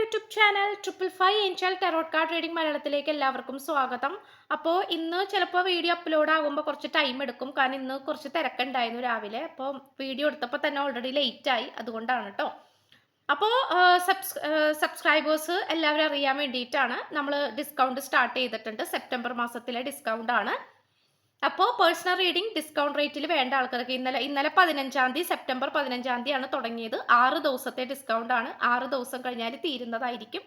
YouTube channel triple five angel tarot card reading മലയാളത്തിലേക്ക് എല്ലാവർക്കും സ്വാഗതം. അപ്പോൾ ഇന്ന് ചിലപ്പോൾ വീഡിയോ അപ്ലോഡ് ആകുമ്പോൾ കുറച്ച് ടൈം എടുക്കും. കാരണം ഇന്ന് കുറച്ച് തിരക്കുണ്ടായിരുന്നു രാവിലെ. അപ്പോൾ വീഡിയോ എടുത്തപ്പോൾ തന്നെ ഓൾറെഡി ലേറ്റ് ആയി. അതുകൊണ്ടാണ് കേട്ടോ അപ്പോൾ സബ്സ് സബ്സ്ക്രൈബേഴ്സ് എല്ലാവരും അറിയാൻ വേണ്ടിയിട്ടാണ് നമ്മൾ ഡിസ്കൗണ്ട് സ്റ്റാർട്ട് ചെയ്തിട്ടുണ്ട്. സെപ്റ്റംബർ മാസത്തിലെ ഡിസ്കൗണ്ട് ആണ്. അപ്പോൾ പേഴ്സണൽ റീഡിംഗ് ഡിസ്കൗണ്ട് റേറ്റിൽ വേണ്ട ആൾക്കാർക്ക് ഇന്നലെ ഇന്നലെ പതിനഞ്ചാം തീയതി സെപ്റ്റംബർ പതിനഞ്ചാം തീയതിയാണ് തുടങ്ങിയത്. ആറ് ദിവസത്തെ ഡിസ്കൗണ്ട് ആണ്. ആറ് ദിവസം കഴിഞ്ഞാൽ തീരുന്നതായിരിക്കും.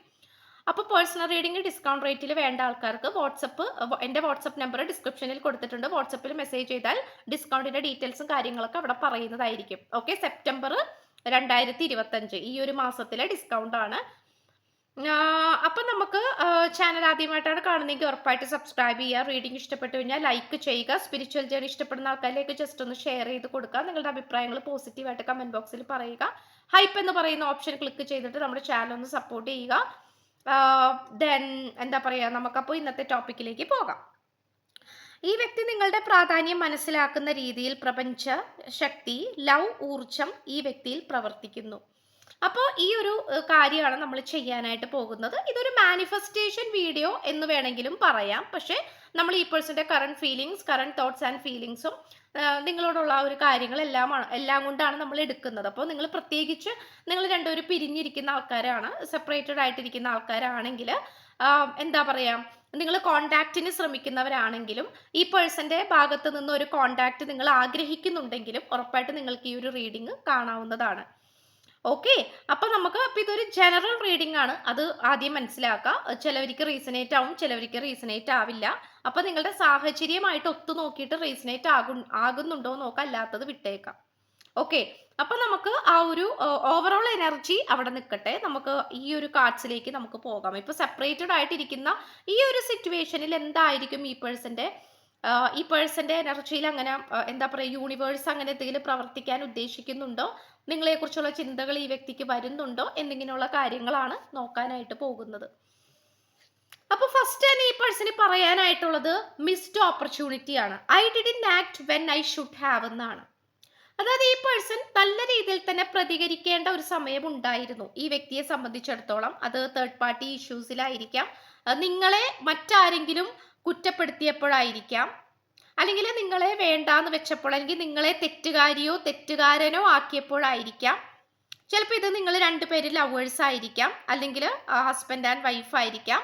അപ്പോൾ പേഴ്സണൽ റീഡിംഗ് ഡിസ്കൗണ്ട് റേറ്റിൽ വേണ്ട ആൾക്കാർക്ക് വാട്സപ്പ് എന്റെ വാട്സപ്പ് നമ്പർ ഡിസ്ക്രിപ്ഷനിൽ കൊടുത്തിട്ടുണ്ട്. വാട്സപ്പിൽ മെസ്സേജ് ചെയ്താൽ ഡിസ്കൗണ്ടിന്റെ ഡീറ്റെയിൽസും കാര്യങ്ങളൊക്കെ അവിടെ പറയുന്നതായിരിക്കും. ഓക്കെ സെപ്റ്റംബർ രണ്ടായിരത്തി ഇരുപത്തഞ്ച്. ഈ ഒരു മാസത്തിലെ ഡിസ്കൗണ്ട് ആണ്. അപ്പം നമുക്ക് ചാനൽ ആദ്യമായിട്ടാണ് കാണുന്നതെങ്കിൽ ഉറപ്പായിട്ട് സബ്സ്ക്രൈബ് ചെയ്യുക റീഡിംഗ് ഇഷ്ടപ്പെട്ടു കഴിഞ്ഞാൽ ലൈക്ക് ചെയ്യുക സ്പിരിച്വൽ ജേണി ഇഷ്ടപ്പെടുന്ന ആൾക്കാരിലേക്ക് ജസ്റ്റ് ഒന്ന് ഷെയർ ചെയ്ത് കൊടുക്കുക നിങ്ങളുടെ അഭിപ്രായങ്ങൾ പോസിറ്റീവായിട്ട് കമന്റ് ബോക്സിൽ പറയുക. ഹൈപ്പ് എന്ന് പറയുന്ന ഓപ്ഷൻ ക്ലിക്ക് ചെയ്തിട്ട് നമ്മുടെ ചാനൽ ഒന്ന് സപ്പോർട്ട് ചെയ്യുക. ദെൻ എന്താ പറയുക നമുക്കപ്പോൾ ഇന്നത്തെ ടോപ്പിക്കിലേക്ക് പോകാം. ഈ വ്യക്തി നിങ്ങളുടെ പ്രാധാന്യം മനസ്സിലാക്കുന്ന രീതിയിൽ പ്രപഞ്ച ശക്തി ലവ് ഊർജം ഈ വ്യക്തിയിൽ പ്രവർത്തിക്കുന്നു. അപ്പോൾ ഈ ഒരു കാര്യമാണ് നമ്മൾ ചെയ്യാനായിട്ട് പോകുന്നത്. ഇതൊരു മാനിഫെസ്റ്റേഷൻ വീഡിയോ എന്ന് വേണമെങ്കിലും പറയാം. പക്ഷേ നമ്മൾ ഈ പേഴ്സന്റെ current feelings current thoughts and ഫീലിങ്സും നിങ്ങളോടുള്ള ഒരു കാര്യങ്ങളെല്ലാമാണ് എല്ലാം കൊണ്ടാണ് നമ്മൾ എടുക്കുന്നത്. അപ്പോൾ നിങ്ങൾ പ്രത്യേകിച്ച് നിങ്ങൾ രണ്ടുപേരും പിരിഞ്ഞിരിക്കുന്ന ആൾക്കാരാണ് സെപ്പറേറ്റഡ് ആയിട്ടിരിക്കുന്ന ആൾക്കാരാണെങ്കിൽ എന്താ പറയുക നിങ്ങൾ കോണ്ടാക്റ്റിന് ശ്രമിക്കുന്നവരാണെങ്കിലും ഈ പേഴ്സന്റെ ഭാഗത്ത് നിന്ന് ഒരു കോണ്ടാക്റ്റ് നിങ്ങൾ ആഗ്രഹിക്കുന്നുണ്ടെങ്കിലും ഉറപ്പായിട്ട് നിങ്ങൾക്ക് ഈ ഒരു റീഡിങ് കാണാവുന്നതാണ്. ഓക്കെ അപ്പൊ നമുക്ക് അപ്പൊ ഇതൊരു ജനറൽ റീഡിംഗ് ആണ്. അത് ആദ്യം മനസ്സിലാക്കാം. ചിലവർക്ക് റീസണേറ്റ് ആവും ചിലവർക്ക് റീസണേറ്റ് ആവില്ല. അപ്പൊ നിങ്ങളുടെ സാഹചര്യമായിട്ട് ഒത്തു നോക്കിയിട്ട് റീസണേറ്റ് ആകും ആകുന്നുണ്ടോ നോക്കാം അല്ലാത്തത് വിട്ടേക്കാം. ഓക്കെ അപ്പൊ നമുക്ക് ആ ഒരു ഓവറോൾ എനർജി അവിടെ നിൽക്കട്ടെ. നമുക്ക് ഈ ഒരു കാർഡ്സിലേക്ക് നമുക്ക് പോകാം. ഇപ്പൊ സെപ്പറേറ്റഡ് ആയിട്ടിരിക്കുന്ന ഈ ഒരു സിറ്റുവേഷനിൽ എന്തായിരിക്കും ഈ പേഴ്സന്റെ ഈ പേഴ്സന്റെ എനർജിയിൽ അങ്ങനെ എന്താ പറയുക യൂണിവേഴ്സ് അങ്ങനെ എന്തെങ്കിലും പ്രവർത്തിക്കാൻ ഉദ്ദേശിക്കുന്നുണ്ടോ? നിങ്ങളെക്കുറിച്ചുള്ള ചിന്തകൾ ഈ വ്യക്തിക്ക് വരുന്നുണ്ടോ? എന്നിങ്ങനെയുള്ള കാര്യങ്ങളാണ് നോക്കാനായിട്ട് പോകുന്നത്. അപ്പൊ ഫസ്റ്റ് തന്നെ ഈ പേഴ്സണ് പറയാനായിട്ടുള്ളത് മിസ്ഡ് ഓപ്പർച്യൂണിറ്റി ആണ്. I did in act when I should have എന്നാണ്. അതായത് ഈ പേഴ്സൺ നല്ല രീതിയിൽ തന്നെ പ്രതികരിക്കേണ്ട ഒരു സമയം ഉണ്ടായിരുന്നു. ഈ വ്യക്തിയെ സംബന്ധിച്ചിടത്തോളം അത് തേർഡ് പാർട്ടി ഇഷ്യൂസിലായിരിക്കാം നിങ്ങളെ മറ്റാരെങ്കിലും കുറ്റപ്പെടുത്തിയപ്പോഴായിരിക്കാം. അല്ലെങ്കിൽ നിങ്ങളെ വേണ്ടാന്ന് വെച്ചപ്പോൾ അല്ലെങ്കിൽ നിങ്ങളെ തെറ്റുകാരിയോ തെറ്റുകാരനോ ആക്കിയപ്പോഴായിരിക്കാം. ചിലപ്പോൾ ഇത് നിങ്ങൾ രണ്ടുപേര് ലവേഴ്സ് ആയിരിക്കാം. അല്ലെങ്കിൽ ഹസ്ബൻഡ് ആൻഡ് വൈഫ് ആയിരിക്കാം.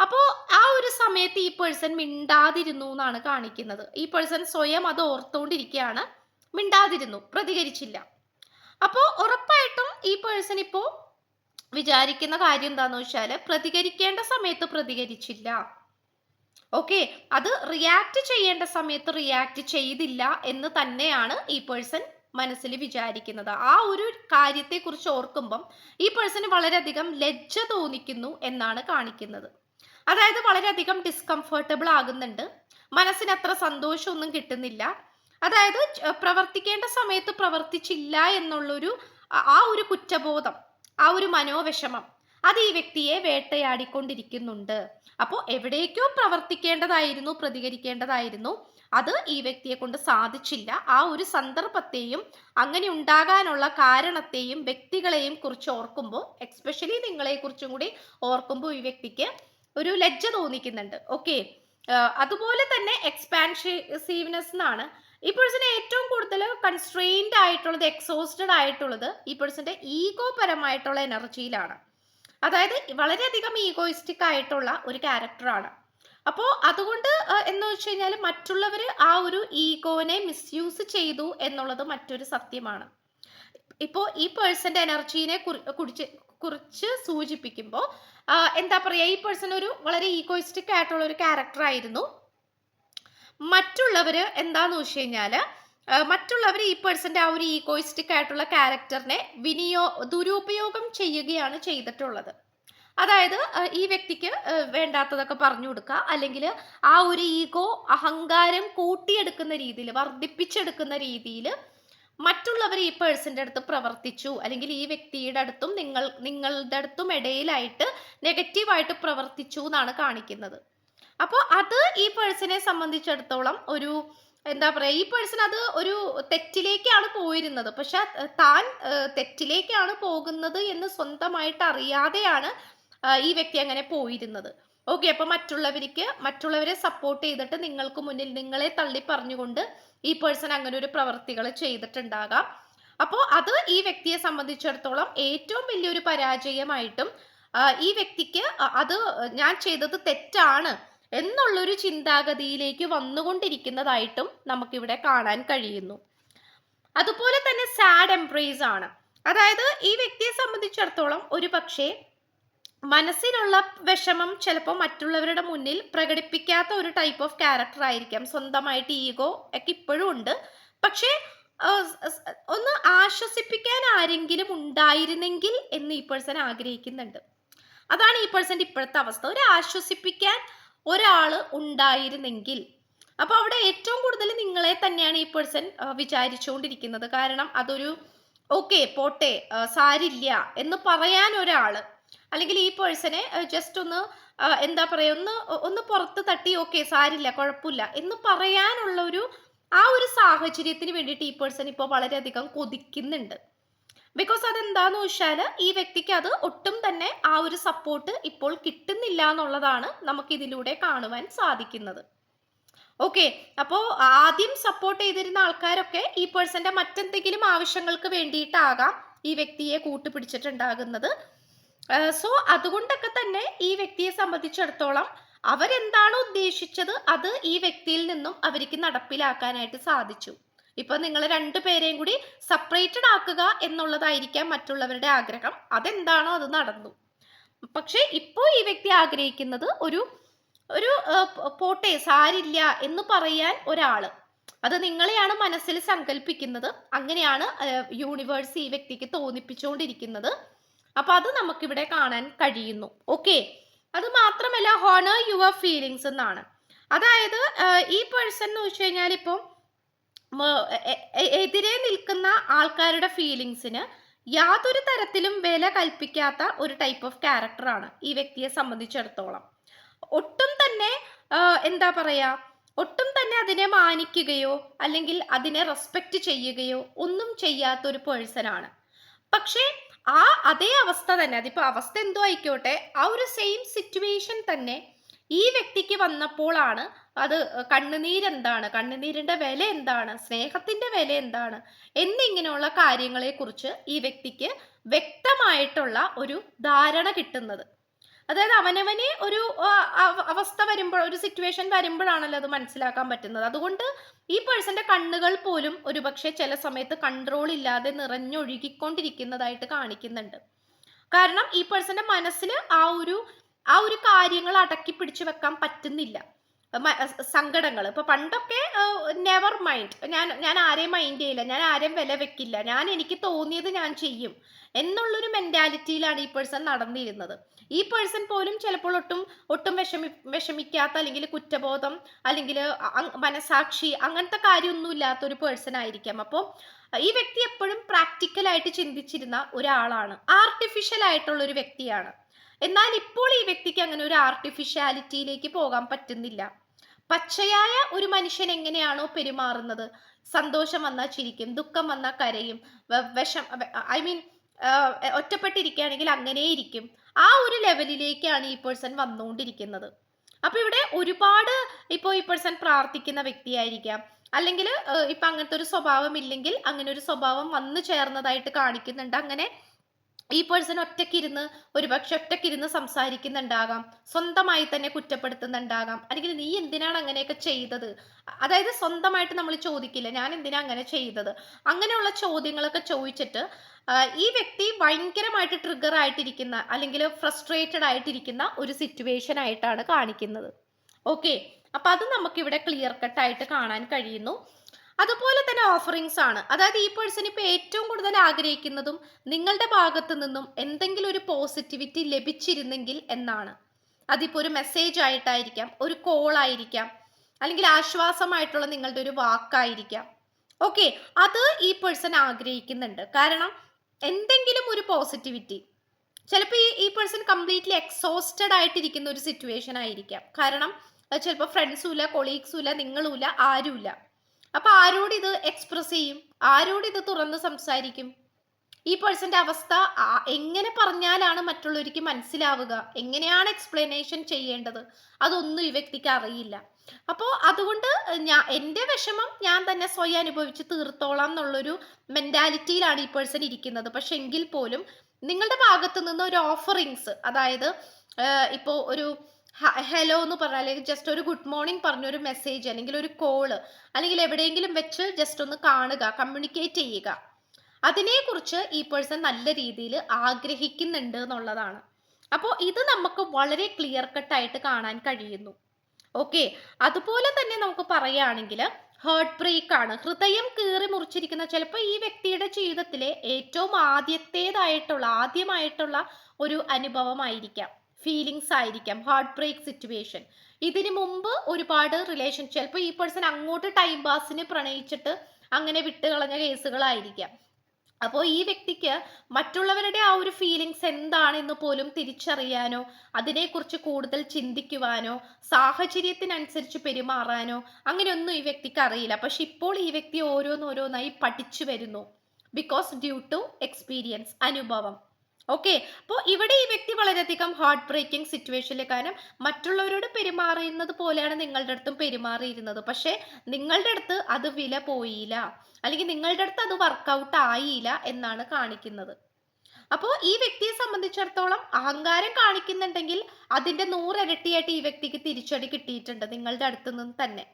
അപ്പോൾ ആ ഒരു സമയത്ത് ഈ പേഴ്സൺ മിണ്ടാതിരുന്നു എന്നാണ് കാണിക്കുന്നത്. ഈ പേഴ്സൺ സ്വയം അത് ഓർത്തുകൊണ്ടിരിക്കുകയാണ് മിണ്ടാതിരുന്നു പ്രതികരിച്ചില്ല. അപ്പോൾ ഉറപ്പായിട്ടും ഈ പേഴ്സൺ ഇപ്പോൾ വിചാരിക്കുന്ന കാര്യം എന്താണെന്ന് വെച്ചാൽ പ്രതികരിക്കേണ്ട സമയത്ത് പ്രതികരിച്ചില്ല. ഓക്കെ അത് റിയാക്ട് ചെയ്യേണ്ട സമയത്ത് റിയാക്ട് ചെയ്തില്ല എന്ന് തന്നെയാണ് ഈ പേഴ്സൺ മനസ്സിൽ വിചാരിക്കുന്നത്. ആ ഒരു കാര്യത്തെക്കുറിച്ച് ഓർക്കുമ്പം ഈ പേഴ്സണ് വളരെയധികം ലജ്ജ തോന്നിക്കുന്നു എന്നാണ് കാണിക്കുന്നത്. അതായത് വളരെയധികം ഡിസ്കംഫർട്ടബിൾ ആകുന്നുണ്ട്. മനസ്സിന് അത്ര സന്തോഷമൊന്നും കിട്ടുന്നില്ല. അതായത് പ്രവർത്തിക്കേണ്ട സമയത്ത് പ്രവർത്തിച്ചില്ല എന്നുള്ളൊരു ആ- ആ ഒരു കുറ്റബോധം ആ ഒരു മനോവിഷമം അത് ഈ വ്യക്തിയെ വേട്ടയാടിക്കൊണ്ടിരിക്കുന്നുണ്ട്. അപ്പോൾ എവിടേക്കോ പ്രവർത്തിക്കേണ്ടതായിരുന്നു പ്രതികരിക്കേണ്ടതായിരുന്നു. അത് ഈ വ്യക്തിയെ കൊണ്ട് സാധിച്ചില്ല. ആ ഒരു സന്ദർഭത്തെയും അങ്ങനെ ഉണ്ടാകാനുള്ള കാരണത്തെയും വ്യക്തികളെയും കുറിച്ച് ഓർക്കുമ്പോൾ എക്സ്പെഷ്യലി നിങ്ങളെ കുറിച്ചും കൂടി ഓർക്കുമ്പോൾ ഈ വ്യക്തിക്ക് ഒരു ലജ്ജ തോന്നിക്കുന്നുണ്ട്. ഓക്കെ അതുപോലെ തന്നെ എക്സ്പാൻഷീവ്നെസ് എന്നാണ്. ഈ പേഴ്സിന് ഏറ്റവും കൂടുതൽ കൺസ്ട്രെയിൻഡ് ആയിട്ടുള്ളത് എക്സോസ്റ്റഡ് ആയിട്ടുള്ളത് ഈ പേഴ്സന്റെ ഈഗോ പരമായിട്ടുള്ള എനർജിയിലാണ് അതായത് വളരെയധികം ഈഗോയിസ്റ്റിക് ആയിട്ടുള്ള ഒരു ക്യാരക്ടറാണ് അപ്പോൾ അതുകൊണ്ട് എന്ന് വെച്ച് കഴിഞ്ഞാൽ മറ്റുള്ളവർ ആ ഒരു ഈഗോനെ മിസ്യൂസ് ചെയ്തു എന്നുള്ളത് മറ്റൊരു സത്യമാണ്. ഇപ്പോൾ ഈ പേഴ്സന്റെ എനർജീനെ കുറിച്ച് കുറിച്ച് സൂചിപ്പിക്കുമ്പോൾ എന്താ പറയുക ഈ പേഴ്സൺ ഒരു വളരെ ഈഗോയിസ്റ്റിക് ആയിട്ടുള്ള ഒരു ക്യാരക്ടർ ആയിരുന്നു. മറ്റുള്ളവർ എന്താന്ന് വെച്ച് കഴിഞ്ഞാൽ മറ്റുള്ളവർ ഈ പേഴ്സന്റെ ആ ഒരു ഈഗോയിസ്റ്റിക് ആയിട്ടുള്ള ക്യാരക്ടറിനെ വിനിയോ ദുരുപയോഗം ചെയ്യുകയാണ് ചെയ്തിട്ടുള്ളത്. അതായത് ഈ വ്യക്തിക്ക് വേണ്ടാത്തതൊക്കെ പറഞ്ഞു കൊടുക്കുക. അല്ലെങ്കിൽ ആ ഒരു ഈഗോ അഹങ്കാരം കൂട്ടിയെടുക്കുന്ന രീതിയിൽ വർദ്ധിപ്പിച്ചെടുക്കുന്ന രീതിയിൽ മറ്റുള്ളവർ ഈ പേഴ്സന്റെ അടുത്ത് പ്രവർത്തിച്ചു. അല്ലെങ്കിൽ ഈ വ്യക്തിയുടെ അടുത്തും നിങ്ങൾ നിങ്ങളുടെ അടുത്തും ഇടയിലായിട്ട് നെഗറ്റീവായിട്ട് പ്രവർത്തിച്ചു എന്നാണ് കാണിക്കുന്നത്. അപ്പോൾ അത് ഈ പേഴ്സണെ സംബന്ധിച്ചിടത്തോളം ഒരു എന്താ പറയാ ഈ പേഴ്സൺ അത് ഒരു തെറ്റിലേക്കാണ് പോയിരുന്നത്. പക്ഷെ താൻ തെറ്റിലേക്കാണ് പോകുന്നത് എന്ന് സ്വന്തമായിട്ട് അറിയാതെയാണ് ഈ വ്യക്തി അങ്ങനെ പോയിരുന്നത്. ഓക്കെ അപ്പൊ മറ്റുള്ളവർക്ക് മറ്റുള്ളവരെ സപ്പോർട്ട് ചെയ്തിട്ട് നിങ്ങൾക്ക് മുന്നിൽ നിങ്ങളെ തള്ളി പറഞ്ഞുകൊണ്ട് ഈ പേഴ്സൺ അങ്ങനെ ഒരു പ്രവർത്തികൾ ചെയ്തിട്ടുണ്ടാകാം. അപ്പോൾ അത് ഈ വ്യക്തിയെ സംബന്ധിച്ചിടത്തോളം ഏറ്റവും വലിയൊരു പരാജയമായിട്ടും ഈ വ്യക്തിക്ക് അത് ഞാൻ ചെയ്തത് തെറ്റാണ് എന്നുള്ളൊരു ചിന്താഗതിയിലേക്ക് വന്നുകൊണ്ടിരിക്കുന്നതായിട്ടും നമുക്കിവിടെ കാണാൻ കഴിയുന്നു. അതുപോലെ തന്നെ സാഡ് എംപ്രൈസ് ആണ്. അതായത് ഈ വ്യക്തിയെ സംബന്ധിച്ചിടത്തോളം ഒരു പക്ഷേ മനസ്സിലുള്ള വിഷമം ചിലപ്പോൾ മറ്റുള്ളവരുടെ മുന്നിൽ പ്രകടിപ്പിക്കാത്ത ഒരു ടൈപ്പ് ഓഫ് ക്യാരക്ടർ ആയിരിക്കാം. സ്വന്തമായിട്ട് ഈഗോ ഒക്കെ ഇപ്പോഴും ഉണ്ട്. പക്ഷേ ഒന്ന് ആശ്വസിപ്പിക്കാൻ ആരെങ്കിലും ഉണ്ടായിരുന്നെങ്കിൽ എന്ന് ഈ പേഴ്സൺ ആഗ്രഹിക്കുന്നുണ്ട്. അതാണ് ഈ പേഴ്സന്റെ ഇപ്പോഴത്തെ അവസ്ഥ. ഒരു ആശ്വസിപ്പിക്കാൻ ഒരാൾ ഉണ്ടായിരുന്നെങ്കിൽ. അപ്പോൾ അവിടെ ഏറ്റവും കൂടുതൽ നിങ്ങളെ തന്നെയാണ് ഈ പേഴ്സൺ വിചാരിച്ചുകൊണ്ടിരിക്കുന്നത്. കാരണം അതൊരു ഓക്കെ പോട്ടെ സാരില്ല എന്ന് പറയാൻ ഒരാൾ അല്ലെങ്കിൽ ഈ പേഴ്സണെ ജസ്റ്റ് ഒന്ന് എന്താ പറയുക ഒന്ന് ഒന്ന് പുറത്ത് തട്ടി ഓക്കെ സാരില്ല കുഴപ്പമില്ല എന്ന് പറയാനുള്ള ഒരു ആ ഒരു സാഹചര്യത്തിന് വേണ്ടിയിട്ട് ഈ പേഴ്സൺ ഇപ്പോൾ വളരെയധികം കൊതിക്കുന്നുണ്ട്. ബിക്കോസ് അതെന്താന്ന് വെച്ചാൽ ഈ വ്യക്തിക്ക് അത് ഒട്ടും തന്നെ ആ ഒരു സപ്പോർട്ട് ഇപ്പോൾ കിട്ടുന്നില്ല എന്നുള്ളതാണ് നമുക്ക് ഇതിലൂടെ കാണുവാൻ സാധിക്കുന്നത്. ഓക്കെ അപ്പോൾ ആദ്യം സപ്പോർട്ട് ചെയ്തിരുന്ന ആൾക്കാരൊക്കെ ഈ പേഴ്സന്റെ മറ്റെന്തെങ്കിലും ആവശ്യങ്ങൾക്ക് വേണ്ടിയിട്ടാകാം ഈ വ്യക്തിയെ കൂട്ടുപിടിച്ചിട്ടുണ്ടാകുന്നത്. സോ അതുകൊണ്ടൊക്കെ തന്നെ ഈ വ്യക്തിയെ സംബന്ധിച്ചിടത്തോളം അവരെന്താണോ ഉദ്ദേശിച്ചത്? അത് ഈ വ്യക്തിയിൽ നിന്നും അവർക്ക് നടപ്പിലാക്കാനായിട്ട് സാധിച്ചു. ഇപ്പൊ നിങ്ങൾ രണ്ടുപേരെയും കൂടി സെപ്പറേറ്റഡ് ആക്കുക എന്നുള്ളതായിരിക്കാം മറ്റുള്ളവരുടെ ആഗ്രഹം. അതെന്താണോ അത് നടന്നു. പക്ഷെ ഇപ്പോൾ ഈ വ്യക്തി ആഗ്രഹിക്കുന്നത് ഒരു ഒരു പോട്ടെ സാരില്ല എന്ന് പറയാൻ ഒരാൾ. അത് നിങ്ങളെയാണ് മനസ്സിൽ സങ്കല്പിക്കുന്നത് അങ്ങനെയാണ് യൂണിവേഴ്സ് ഈ വ്യക്തിക്ക് തോന്നിപ്പിച്ചുകൊണ്ടിരിക്കുന്നത്. അപ്പൊ അത് നമുക്കിവിടെ കാണാൻ കഴിയുന്നു. ഓക്കെ? അത് മാത്രമല്ല ഹോണർ യുവർ ഫീലിങ്സ് എന്നാണ്. അതായത് ഈ പേഴ്സൺ എന്ന് വെച്ച് കഴിഞ്ഞാൽ ഇപ്പം എതിരെ നിൽക്കുന്ന ആൾക്കാരുടെ ഫീലിങ്സിന് യാതൊരു തരത്തിലും വില കൽപ്പിക്കാത്ത ഒരു ടൈപ്പ് ഓഫ് ക്യാരക്ടറാണ് ഈ വ്യക്തിയെ സംബന്ധിച്ചിടത്തോളം. ഒട്ടും തന്നെ എന്താ പറയാ ഒട്ടും തന്നെ അതിനെ മാനിക്കുകയോ അല്ലെങ്കിൽ അതിനെ റെസ്പെക്റ്റ് ചെയ്യുകയോ ഒന്നും ചെയ്യാത്ത ഒരു പേഴ്സൺ ആണ്. പക്ഷേ ആ അതേ അവസ്ഥ തന്നെ അതിപ്പോൾ അവസ്ഥ എന്തോ ആയിക്കോട്ടെ ആ ഒരു സെയിം സിറ്റുവേഷൻ തന്നെ ഈ വ്യക്തിക്ക് വന്നപ്പോഴാണ് അത് കണ്ണുനീരെന്താണ്? കണ്ണുനീരിന്റെ വില എന്താണ് സ്നേഹത്തിന്റെ വില എന്താണ് എന്നിങ്ങനെയുള്ള കാര്യങ്ങളെ കുറിച്ച് ഈ വ്യക്തിക്ക് വ്യക്തമായിട്ടുള്ള ഒരു ധാരണ കിട്ടുന്നത്. അതായത് അവനവനെ ഒരു അവസ്ഥ വരുമ്പോൾ ഒരു സിറ്റുവേഷൻ വരുമ്പോഴാണല്ലോ അത് മനസ്സിലാക്കാൻ പറ്റുന്നത്. അതുകൊണ്ട് ഈ പേഴ്സന്റെ കണ്ണുകൾ പോലും ഒരുപക്ഷെ ചില സമയത്ത് കൺട്രോൾ ഇല്ലാതെ നിറഞ്ഞൊഴുകിക്കൊണ്ടിരിക്കുന്നതായിട്ട് കാണിക്കുന്നുണ്ട്. കാരണം ഈ പേഴ്സന്റെ മനസ്സിൽ ആ ഒരു ആ ഒരു കാര്യങ്ങൾ അടക്കി പിടിച്ചു വെക്കാൻ പറ്റുന്നില്ല. സങ്കടങ്ങൾ ഇപ്പൊ പണ്ടൊക്കെ നെവർ മൈൻഡ് ഞാൻ ഞാൻ ആരെയും മൈൻഡ് ചെയ്യില്ല. ഞാൻ ആരെയും വില വെക്കില്ല. ഞാൻ എനിക്ക് തോന്നിയത് ഞാൻ ചെയ്യും. എന്നുള്ളൊരു മെന്റാലിറ്റിയിലാണ് ഈ പേഴ്സൺ നടന്നിരുന്നത്. ഈ പേഴ്സൺ പോലും ചിലപ്പോൾ ഒട്ടും ഒട്ടും വിഷമി വിഷമിക്കാത്ത അല്ലെങ്കിൽ കുറ്റബോധം അല്ലെങ്കിൽ മനസാക്ഷി അങ്ങനത്തെ കാര്യമൊന്നും ഇല്ലാത്ത ഒരു പേഴ്സൺ ആയിരിക്കാം. അപ്പോൾ ഈ വ്യക്തി എപ്പോഴും പ്രാക്ടിക്കലായിട്ട് ചിന്തിച്ചിരുന്ന ഒരാളാണ്. ആർട്ടിഫിഷ്യൽ ആയിട്ടുള്ള ഒരു വ്യക്തിയാണ്. എന്നാൽ ഇപ്പോൾ ഈ വ്യക്തിക്ക് അങ്ങനെ ഒരു ആർട്ടിഫിഷ്യാലിറ്റിയിലേക്ക് പോകാൻ പറ്റുന്നില്ല. പച്ചയായ ഒരു മനുഷ്യൻ എങ്ങനെയാണോ പെരുമാറുന്നത്? സന്തോഷം വന്നാൽ ചിരിക്കും ദുഃഖം വന്നാൽ കരയും വിഷം ഐ മീൻ ഒറ്റപ്പെട്ടിരിക്കുകയാണെങ്കിൽ അങ്ങനെ ഇരിക്കും. ആ ഒരു ലെവലിലേക്കാണ് ഈ പേഴ്സൺ വന്നുകൊണ്ടിരിക്കുന്നത്. അപ്പൊ ഇവിടെ ഒരുപാട് ഇപ്പോൾ ഈ പേഴ്സൺ പ്രാർത്ഥിക്കുന്ന വ്യക്തിയായിരിക്കാം. അല്ലെങ്കിൽ ഇപ്പൊ അങ്ങനത്തെ ഒരു സ്വഭാവം ഇല്ലെങ്കിൽ അങ്ങനെ ഒരു സ്വഭാവം വന്നു ചേർന്നതായിട്ട് കാണിക്കുന്നുണ്ട്. അങ്ങനെ ഈ പേഴ്സൺ ഒറ്റയ്ക്കിരുന്ന് ഒരുപക്ഷെ ഒറ്റയ്ക്കിരുന്ന് സംസാരിക്കുന്നുണ്ടാകാം സ്വന്തമായി തന്നെ കുറ്റപ്പെടുത്തുന്നുണ്ടാകാം. അല്ലെങ്കിൽ നീ എന്തിനാണ് അങ്ങനെയൊക്കെ ചെയ്തത്? അതായത് സ്വന്തമായിട്ട് നമ്മൾ ചോദിക്കില്ല ഞാൻ എന്തിനാ അങ്ങനെ ചെയ്തത്? അങ്ങനെയുള്ള ചോദ്യങ്ങളൊക്കെ ചോദിച്ചിട്ട് ഈ വ്യക്തി ഭയങ്കരമായിട്ട് ട്രിഗർ ആയിട്ടിരിക്കുന്ന അല്ലെങ്കിൽ ഫ്രസ്ട്രേറ്റഡ് ആയിട്ടിരിക്കുന്ന ഒരു സിറ്റുവേഷൻ ആയിട്ടാണ് കാണിക്കുന്നത്. ഓക്കെ അപ്പൊ അത് നമുക്കിവിടെ ക്ലിയർ കട്ട് ആയിട്ട് കാണാൻ കഴിയുന്നു. അതുപോലെ തന്നെ ഓഫറിങ്സ് ആണ്. അതായത് ഈ പേഴ്സൺ ഇപ്പൊ ഏറ്റവും കൂടുതൽ ആഗ്രഹിക്കുന്നതും നിങ്ങളുടെ ഭാഗത്തു നിന്നും എന്തെങ്കിലും ഒരു പോസിറ്റിവിറ്റി ലഭിച്ചിരുന്നെങ്കിൽ എന്നാണ്. അതിപ്പോ ഒരു മെസ്സേജ് ആയിട്ടായിരിക്കാം ഒരു കോൾ ആയിരിക്കാം അല്ലെങ്കിൽ ആശ്വാസമായിട്ടുള്ള നിങ്ങളുടെ ഒരു വാക്കായിരിക്കാം. ഓക്കെ അത് ഈ പേഴ്സൺ ആഗ്രഹിക്കുന്നുണ്ട്. കാരണം എന്തെങ്കിലും ഒരു പോസിറ്റിവിറ്റി ചിലപ്പോൾ ഈ ഈ പേഴ്സൺ കംപ്ലീറ്റ്ലി എക്സോസ്റ്റഡ് ആയിട്ടിരിക്കുന്ന ഒരു സിറ്റുവേഷൻ ആയിരിക്കാം. കാരണം ചിലപ്പോൾ ഫ്രണ്ട്സും ഇല്ല കൊളീഗ്സും ഇല്ല നിങ്ങളും ഇല്ല ആരുമില്ല അപ്പൊ ആരോട് ഇത് എക്സ്പ്രസ് ചെയ്യും? ആരോട് ഇത് തുറന്ന് സംസാരിക്കും? ഈ പേഴ്സന്റെ അവസ്ഥ എങ്ങനെ പറഞ്ഞാലാണ് മറ്റുള്ളവർക്ക് മനസ്സിലാവുക? എങ്ങനെയാണ് എക്സ്പ്ലനേഷൻ ചെയ്യേണ്ടത്? അതൊന്നും ഈ വ്യക്തിക്ക് അറിയില്ല. അപ്പോൾ അതുകൊണ്ട് ഞാൻ എന്റെ വിഷമം ഞാൻ തന്നെ സ്വയം അനുഭവിച്ച് തീർത്തോളാം എന്നുള്ളൊരു മെന്റാലിറ്റിയിലാണ് ഈ പേഴ്സൺ ഇരിക്കുന്നത്. പക്ഷെ എങ്കിൽ പോലും നിങ്ങളുടെ ഭാഗത്ത് നിന്ന് ഒരു ഓഫറിങ്സ് അതായത് ഇപ്പോൾ ഒരു ഹലോ എന്ന് പറഞ്ഞാൽ അല്ലെങ്കിൽ ജസ്റ്റ് ഒരു ഗുഡ് മോർണിംഗ് പറഞ്ഞൊരു മെസ്സേജ് അല്ലെങ്കിൽ ഒരു കോൾ അല്ലെങ്കിൽ എവിടെയെങ്കിലും വെച്ച് ജസ്റ്റ് ഒന്ന് കാണുക കമ്മ്യൂണിക്കേറ്റ് ചെയ്യുക. അതിനെക്കുറിച്ച് ഈ പേഴ്സൺ നല്ല രീതിയിൽ ആഗ്രഹിക്കുന്നുണ്ട് എന്നുള്ളതാണ്. അപ്പോൾ ഇത് നമുക്ക് വളരെ ക്ലിയർ കട്ടായിട്ട് കാണാൻ കഴിയുന്നു. ഓക്കെ അതുപോലെ തന്നെ നമുക്ക് പറയുകയാണെങ്കിൽ ഹേർട്ട് ബ്രേക്ക് ആണ്. ഹൃദയം കീറി മുറിച്ചിരിക്കുന്ന ചിലപ്പോൾ ഈ വ്യക്തിയുടെ ജീവിതത്തിലെ ഏറ്റവും ആദ്യത്തേതായിട്ടുള്ള ആദ്യമായിട്ടുള്ള ഒരു അനുഭവമായിരിക്കാം. ഫീലിങ്സ് ആയിരിക്കാം ഹാർട്ട് ബ്രേക്ക് സിറ്റുവേഷൻ ഇതിനു മുമ്പ് ഒരുപാട് റിലേഷൻ ചിലപ്പോൾ ഈ പേഴ്സൺ അങ്ങോട്ട് ടൈം പാസിന് പ്രണയിച്ചിട്ട് അങ്ങനെ വിട്ടുകളഞ്ഞ കേസുകളായിരിക്കാം. അപ്പോൾ ഈ വ്യക്തിക്ക് മറ്റുള്ളവരുടെ ആ ഒരു ഫീലിങ്സ് എന്താണെന്ന് പോലും തിരിച്ചറിയാനോ അതിനെക്കുറിച്ച് കൂടുതൽ ചിന്തിക്കുവാനോ സാഹചര്യത്തിനനുസരിച്ച് പെരുമാറാനോ അങ്ങനെയൊന്നും ഈ വ്യക്തിക്ക് അറിയില്ല. പക്ഷെ ഇപ്പോൾ ഈ വ്യക്തി ഓരോന്നോരോന്നായി പഠിച്ചു വരുന്നു. ബിക്കോസ് ഡ്യൂ ടു എക്സ്പീരിയൻസ് അനുഭവം. ഓക്കെ അപ്പോൾ ഇവിടെ ഈ വ്യക്തി വളരെയധികം ഹാർട്ട് ബ്രേക്കിംഗ് സിറ്റുവേഷനിൽ കാരണം മറ്റുള്ളവരോട് പെരുമാറുന്നത് പോലെയാണ് നിങ്ങളുടെ അടുത്തും പെരുമാറിയിരുന്നത്. പക്ഷേ നിങ്ങളുടെ അടുത്ത് അത് വില പോയില്ല. അല്ലെങ്കിൽ നിങ്ങളുടെ അടുത്ത് അത് വർക്കൗട്ട് ആയില്ല എന്നാണ് കാണിക്കുന്നത്. അപ്പോൾ ഈ വ്യക്തിയെ സംബന്ധിച്ചിടത്തോളം അഹങ്കാരം കാണിക്കുന്നുണ്ടെങ്കിൽ അതിന്റെ നൂറിരട്ടിയായിട്ട് ഈ വ്യക്തിക്ക് തിരിച്ചടി കിട്ടിയിട്ടുണ്ട് നിങ്ങളുടെ അടുത്ത് നിന്ന് തന്നെ.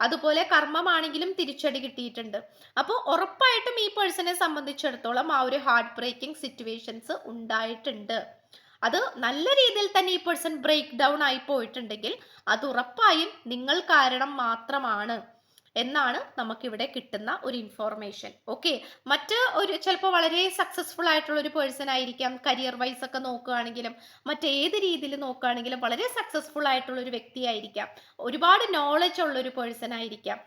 അതുപോലെ കർമ്മമാണെങ്കിലും തിരിച്ചടി കിട്ടിയിട്ടുണ്ട്. അപ്പോൾ ഉറപ്പായിട്ടും ഈ പേഴ്സണെ സംബന്ധിച്ചിടത്തോളം ആ ഒരു ഹാർട്ട് ബ്രേക്കിംഗ് സിറ്റുവേഷൻസ് ഉണ്ടായിട്ടുണ്ട്. അത് നല്ല രീതിയിൽ തന്നെ ഈ പേഴ്സൺ ബ്രേക്ക് ഡൗൺ ആയി പോയിട്ടുണ്ടെങ്കിൽ അത് ഉറപ്പായും നിങ്ങൾ കാരണം മാത്രമാണ്. എന്നാണ് നമുക്കിവിടെ കിട്ടുന്ന ഒരു ഇൻഫോർമേഷൻ ഓക്കെ മറ്റ് ഒരു ചിലപ്പോൾ വളരെ സക്സസ്ഫുൾ ആയിട്ടുള്ള ഒരു പേഴ്സൺ ആയിരിക്കാം. കരിയർ വൈസ് ഒക്കെ നോക്കുകയാണെങ്കിലും മറ്റേത് രീതിയിൽ നോക്കുകയാണെങ്കിലും വളരെ സക്സസ്ഫുൾ ആയിട്ടുള്ള ഒരു വ്യക്തിയായിരിക്കാം ഒരുപാട് നോളജ് ഉള്ള ഒരു പേഴ്സൺ ആയിരിക്കാം.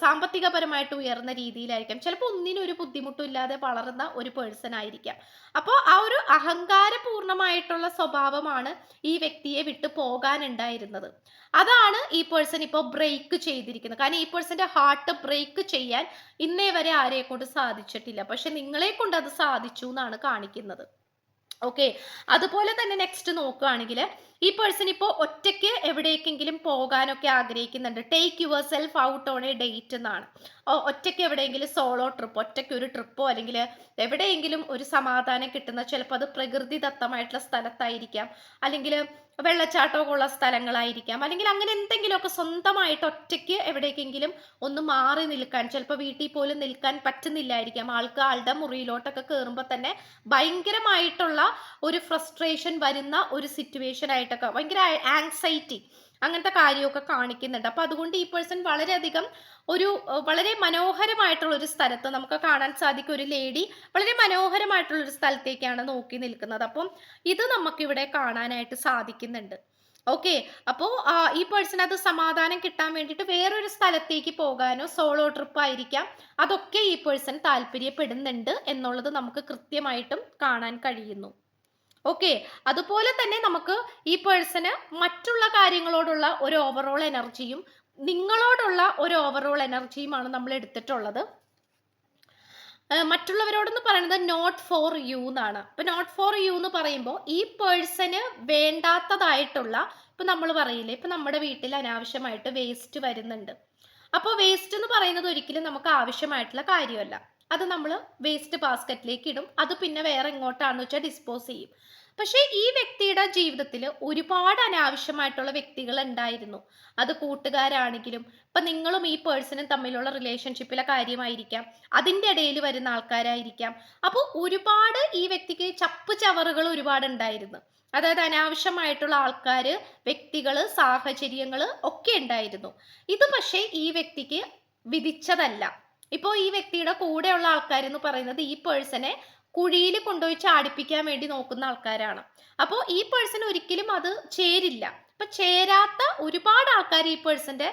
സാമ്പത്തികപരമായിട്ട് ഉയർന്ന രീതിയിലായിരിക്കാം. ചിലപ്പോൾ ഒന്നിനും ഒരു ബുദ്ധിമുട്ടും ഇല്ലാതെ വളർന്ന ഒരു പേഴ്സൺ ആയിരിക്കാം. അപ്പോൾ ആ ഒരു അഹങ്കാരപൂർണമായിട്ടുള്ള സ്വഭാവമാണ് ഈ വ്യക്തിയെ വിട്ടു പോകാനുണ്ടായിരുന്നത്. അതാണ് ഈ പേഴ്സൺ ഇപ്പോൾ ബ്രേക്ക് ചെയ്തിരിക്കുന്നത്. കാരണം ഈ പേഴ്സന്റെ ഹാർട്ട് ബ്രേക്ക് ചെയ്യാൻ ഇന്നേ വരെ ആരെയെ കൊണ്ട് സാധിച്ചിട്ടില്ല. പക്ഷെ നിങ്ങളെ കൊണ്ട് അത് സാധിച്ചു എന്നാണ് കാണിക്കുന്നത്. ഓക്കെ അതുപോലെ തന്നെ നെക്സ്റ്റ് നോക്കുകയാണെങ്കിൽ ഈ പേഴ്സൺ ഇപ്പോൾ ഒറ്റയ്ക്ക് എവിടേക്കെങ്കിലും പോകാനൊക്കെ ആഗ്രഹിക്കുന്നുണ്ട്. Take yourself out on a date എന്നാണ് ഒറ്റയ്ക്ക് എവിടെയെങ്കിലും സോളോ ട്രിപ്പ് ഒറ്റയ്ക്ക് ഒരു ട്രിപ്പോ അല്ലെങ്കിൽ എവിടെയെങ്കിലും ഒരു സമാധാനം കിട്ടുന്ന ചിലപ്പോൾ അത് പ്രകൃതിദത്തമായിട്ടുള്ള സ്ഥലത്തായിരിക്കാം. അല്ലെങ്കിൽ വെള്ളച്ചാട്ടമൊക്കെ ഉള്ള സ്ഥലങ്ങളായിരിക്കാം. അല്ലെങ്കിൽ അങ്ങനെ എന്തെങ്കിലുമൊക്കെ സ്വന്തമായിട്ട് ഒറ്റയ്ക്ക് എവിടേക്കെങ്കിലും ഒന്ന് മാറി നിൽക്കാൻ ചിലപ്പോൾ വീട്ടിൽ പോലും നിൽക്കാൻ പറ്റുന്നില്ലായിരിക്കാം. ആൾക്ക് ആളുടെ മുറിയിലോട്ടൊക്കെ കയറുമ്പോൾ തന്നെ ഭയങ്കരമായിട്ടുള്ള ഒരു ഫ്രസ്ട്രേഷൻ വരുന്ന ഒരു സിറ്റുവേഷൻ ആയിട്ടൊക്കെ ഭയങ്കര ആങ്സൈറ്റി അങ്ങനത്തെ കാര്യമൊക്കെ കാണിക്കുന്നുണ്ട്. അപ്പൊ അതുകൊണ്ട് ഈ പേഴ്സൺ വളരെയധികം ഒരു വളരെ മനോഹരമായിട്ടുള്ള ഒരു സ്ഥലത്ത് നമുക്ക് കാണാൻ സാധിക്കും. ഒരു ലേഡി വളരെ മനോഹരമായിട്ടുള്ള ഒരു സ്ഥലത്തേക്കാണ് നോക്കി നിൽക്കുന്നത്. അപ്പം ഇത് നമുക്കിവിടെ കാണാനായിട്ട് സാധിക്കുന്നുണ്ട്. ഓക്കെ അപ്പോൾ ഈ പേഴ്സൺ അത് സമാധാനം കിട്ടാൻ വേണ്ടിയിട്ട് വേറൊരു സ്ഥലത്തേക്ക് പോകാനോ സോളോ ട്രിപ്പ് ആയിരിക്കാം. അതൊക്കെ ഈ പേഴ്സൺ താല്പര്യപ്പെടുന്നുണ്ട് എന്നുള്ളത് നമുക്ക് കൃത്യമായിട്ടും കാണാൻ കഴിയുന്നു. ഓക്കെ അതുപോലെ തന്നെ നമുക്ക് ഈ പേഴ്സണ് മറ്റുള്ള കാര്യങ്ങളോടുള്ള ഒരു ഓവറോൾ എനർജിയും നിങ്ങളോടുള്ള ഒരു ഓവറോൾ എനർജിയുമാണ് നമ്മൾ എടുത്തിട്ടുള്ളത്. മറ്റുള്ളവരോടൊന്ന് പറയുന്നത് നോട്ട് ഫോർ യു എന്നാണ്. ഇപ്പൊ നോട്ട് ഫോർ യു എന്ന് പറയുമ്പോൾ ഈ പേഴ്സന് വേണ്ടാത്തതായിട്ടുള്ള ഇപ്പൊ നമ്മൾ പറയില്ലേ ഇപ്പൊ നമ്മുടെ വീട്ടിൽ അനാവശ്യമായിട്ട് വേസ്റ്റ് വരുന്നുണ്ട്. അപ്പോൾ വേസ്റ്റ് എന്ന് പറയുന്നത് ഒരിക്കലും നമുക്ക് ആവശ്യമായിട്ടുള്ള കാര്യമല്ല. അത് നമ്മൾ വേസ്റ്റ് ബാസ്ക്കറ്റിലേക്ക് ഇടും. അത് പിന്നെ വേറെ എങ്ങോട്ടാണെന്ന് വെച്ചാൽ ഡിസ്പോസ് ചെയ്യും. പക്ഷേ ഈ വ്യക്തിയുടെ ജീവിതത്തിൽ ഒരുപാട് അനാവശ്യമായിട്ടുള്ള വ്യക്തികൾ ഉണ്ടായിരുന്നു. അത് കൂട്ടുകാരാണെങ്കിലും ഇപ്പം നിങ്ങളും ഈ പേഴ്സണും തമ്മിലുള്ള റിലേഷൻഷിപ്പിലെ കാര്യമായിരിക്കാം. അതിന്റെ ഇടയിൽ വരുന്ന ആൾക്കാരായിരിക്കാം. അപ്പോൾ ഒരുപാട് ഈ വ്യക്തിക്ക് ചപ്പ് ചവറുകൾ ഒരുപാട് ഉണ്ടായിരുന്നു. അതായത് അനാവശ്യമായിട്ടുള്ള ആൾക്കാർ വ്യക്തികൾ സാഹചര്യങ്ങൾ ഒക്കെ ഉണ്ടായിരുന്നു. ഇത് പക്ഷേ ഈ വ്യക്തിക്ക് വിധിച്ചതല്ല. ഇപ്പോൾ ഈ വ്യക്തിയുടെ കൂടെയുള്ള ആൾക്കാർ എന്ന് പറയുന്നത് ഈ പേഴ്സനെ കുഴിയിൽ കൊണ്ടുപോയി ചാടിപ്പിക്കാൻ വേണ്ടി നോക്കുന്ന ആൾക്കാരാണ്. അപ്പോൾ ഈ പേഴ്സൺ ഒരിക്കലും അത് ചേരില്ല. അപ്പൊ ചേരാത്ത ഒരുപാട് ആൾക്കാർ ഈ പേഴ്സന്റെ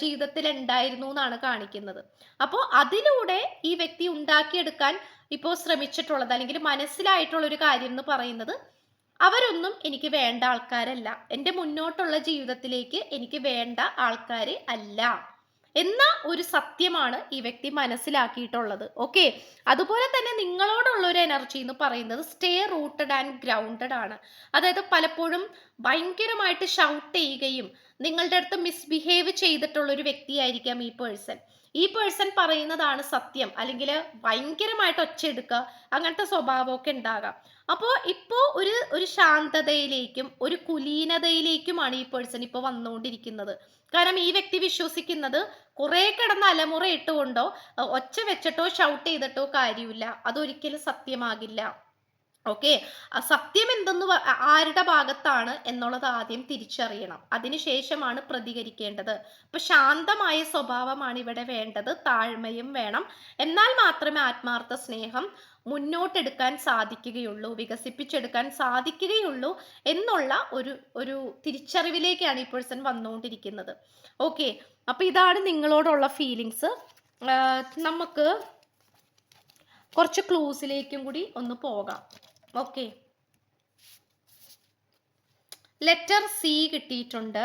ജീവിതത്തിൽ ഉണ്ടായിരുന്നു എന്നാണ് കാണിക്കുന്നത്. അപ്പോൾ അതിലൂടെ ഈ വ്യക്തി ഉണ്ടാക്കിയെടുക്കാൻ ഇപ്പോൾ ശ്രമിച്ചിട്ടുള്ളത് അല്ലെങ്കിൽ മനസ്സിലായിട്ടുള്ള ഒരു കാര്യം എന്ന് പറയുന്നത് അവരൊന്നും എനിക്ക് വേണ്ട ആൾക്കാരല്ല. എന്റെ മുന്നോട്ടുള്ള ജീവിതത്തിലേക്ക് എനിക്ക് വേണ്ട ആൾക്കാർ അല്ല. എന്ന ഒരു സത്യമാണ് ഈ വ്യക്തി മനസ്സിലാക്കിയിട്ടുള്ളത്. ഓക്കെ അതുപോലെ തന്നെ നിങ്ങളോടുള്ള ഒരു എനർജി എന്ന് പറയുന്നത് സ്റ്റേ റൂട്ടഡ് ആൻഡ് ഗ്രൗണ്ടഡ് ആണ്. അതായത് പലപ്പോഴും ഭയങ്കരമായിട്ട് ഷൗട്ട് ചെയ്യുകയും നിങ്ങളുടെ അടുത്ത് മിസ്ബിഹേവ് ചെയ്തിട്ടുള്ള ഒരു വ്യക്തിയായിരിക്കാം ഈ പേഴ്സൺ ഈ പേഴ്സൺ പറയുന്നതാണ് സത്യം. അല്ലെങ്കിൽ ഭയങ്കരമായിട്ട് ഒച്ചയെടുക്കുക അങ്ങനത്തെ സ്വഭാവമൊക്കെ ഉണ്ടാകാം. അപ്പോൾ ഇപ്പോൾ ഒരു ഒരു ശാന്തതയിലേക്കും ഒരു കുലീനതയിലേക്കുമാണ് ഈ പേഴ്സൺ ഇപ്പോൾ വന്നുകൊണ്ടിരിക്കുന്നത്. കാരണം ഈ വ്യക്തി വിശ്വസിക്കുന്നത് കുറെ കിടന്ന് അലമുറ ഇട്ടുകൊണ്ടോ ഒച്ച വെച്ചിട്ടോ ഷൗട്ട് ചെയ്തിട്ടോ കാര്യമില്ല. അതൊരിക്കലും സത്യമാകില്ല. ഓക്കെ സത്യം എന്തെന്ന് ആരുടെ ഭാഗത്താണ് എന്നുള്ളത് ആദ്യം തിരിച്ചറിയണം. അതിനുശേഷമാണ് പ്രതികരിക്കേണ്ടത്. അപ്പൊ ശാന്തമായ സ്വഭാവമാണ് ഇവിടെ വേണ്ടത്. താഴ്മയും വേണം. എന്നാൽ മാത്രമേ ആത്മാർത്ഥ സ്നേഹം മുന്നോട്ടെടുക്കാൻ സാധിക്കുകയുള്ളൂ വികസിപ്പിച്ചെടുക്കാൻ സാധിക്കുകയുള്ളൂ എന്നുള്ള ഒരു ഒരു തിരിച്ചറിവിലേക്കാണ് ഈ പേഴ്സൺ വന്നുകൊണ്ടിരിക്കുന്നത്. ഓക്കെ അപ്പൊ ഇതാണ് നിങ്ങളോടുള്ള ഫീലിങ്സ് നമുക്ക് കുറച്ച് ക്ലൂസിലേക്കും കൂടി ഒന്ന് പോകാം. ഓക്കെ. ലെറ്റർ സി കിട്ടിയിട്ടുണ്ട്.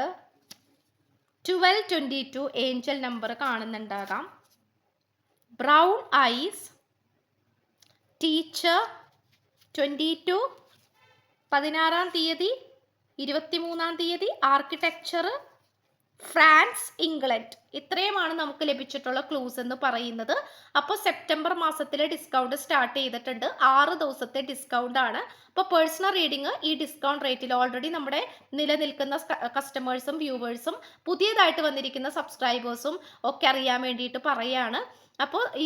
Twelve twenty two angel number കാണുന്നുണ്ടാകാം. Brown eyes teacher twenty two പതിനാറാം തീയതി ഇരുപത്തിമൂന്നാം തീയതി ആർക്കിടെക്ചർ ഫ്രാൻസ് ഇംഗ്ലണ്ട് ഇത്രയുമാണ് നമുക്ക് ലഭിച്ചിട്ടുള്ള ക്ലൂസ് എന്ന് പറയുന്നത്. അപ്പോൾ സെപ്റ്റംബർ മാസത്തിലെ ഡിസ്കൗണ്ട് സ്റ്റാർട്ട് ചെയ്തിട്ടുണ്ട്. ആറ് ദിവസത്തെ ഡിസ്കൗണ്ട് ആണ്. അപ്പോൾ പേഴ്സണൽ റീഡിങ് ഈ ഡിസ്കൗണ്ട് റേറ്റിൽ ഓൾറെഡി നമ്മുടെ നിലനിൽക്കുന്ന കസ്റ്റമേഴ്സും വ്യൂവേഴ്സും പുതിയതായിട്ട് വന്നിരിക്കുന്ന സബ്സ്ക്രൈബേഴ്സും ഒക്കെ അറിയാൻ വേണ്ടിയിട്ട് പറയാണ്. അപ്പോൾ ഈ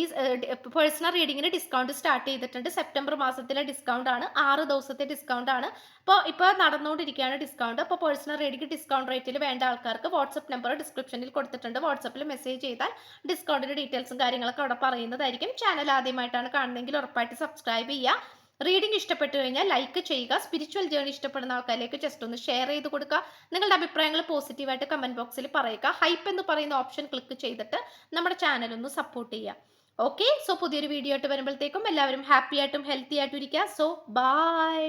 പേഴ്സണൽ റീഡിങ്ങിന് ഡിസ്കൗണ്ട് സ്റ്റാർട്ട് ചെയ്തിട്ടുണ്ട്. സെപ്റ്റംബർ മാസത്തിലെ ഡിസ്കൗണ്ട് ആണ്. ആറ് ദിവസത്തെ ഡിസ്കൗണ്ട് ആണ്. അപ്പോൾ ഇപ്പോൾ നടന്നുകൊണ്ടിരിക്കുകയാണ് ഡിസ്കൗണ്ട് അപ്പോൾ പേഴ്സണൽ റീഡിങ് ഡിസ്കൗണ്ട് റേറ്റിൽ വേണ്ട ആൾക്കാർക്ക് വാട്സപ്പ് നമ്പർ ഡിസ്ക്രിപ്ഷനിൽ കൊടുത്തിട്ടുണ്ട്. വാട്സപ്പിൽ മെസ്സേജ് ചെയ്താൽ ഡിസ്കൗണ്ടിന്റെ ഡീറ്റെയിൽസും കാര്യങ്ങളൊക്കെ അവിടെ പറയുന്നതായിരിക്കും. ചാനൽ ആദ്യമായിട്ടാണ് കാണുന്നതെങ്കിൽ ഉറപ്പായിട്ട് സബ്സ്ക്രൈബ് ചെയ്യുക. റീഡിംഗ് ഇഷ്ടപ്പെട്ടു കഴിഞ്ഞാൽ ലൈക്ക് ചെയ്യുക. സ്പിരിച്വൽ ജേണി ഇഷ്ടപ്പെടുന്ന ആൾക്കാരിലേക്ക് ജസ്റ്റ് ഒന്ന് ഷെയർ ചെയ്ത് കൊടുക്കുക. നിങ്ങളുടെ അഭിപ്രായങ്ങൾ പോസിറ്റീവായിട്ട് കമന്റ് ബോക്സിൽ പറയുക. ഹൈപ്പ് എന്ന് പറയുന്ന ഓപ്ഷൻ ക്ലിക്ക് ചെയ്തിട്ട് നമ്മുടെ ചാനൽ ഒന്ന് സപ്പോർട്ട് ചെയ്യുക. ഓക്കെ സോ പുതിയൊരു വീഡിയോ ആയിട്ട് വരുമ്പോഴത്തേക്കും എല്ലാവരും ഹാപ്പി ആയിട്ടും ഹെൽത്തി ആയിട്ടും ഇരിക്കുക. So by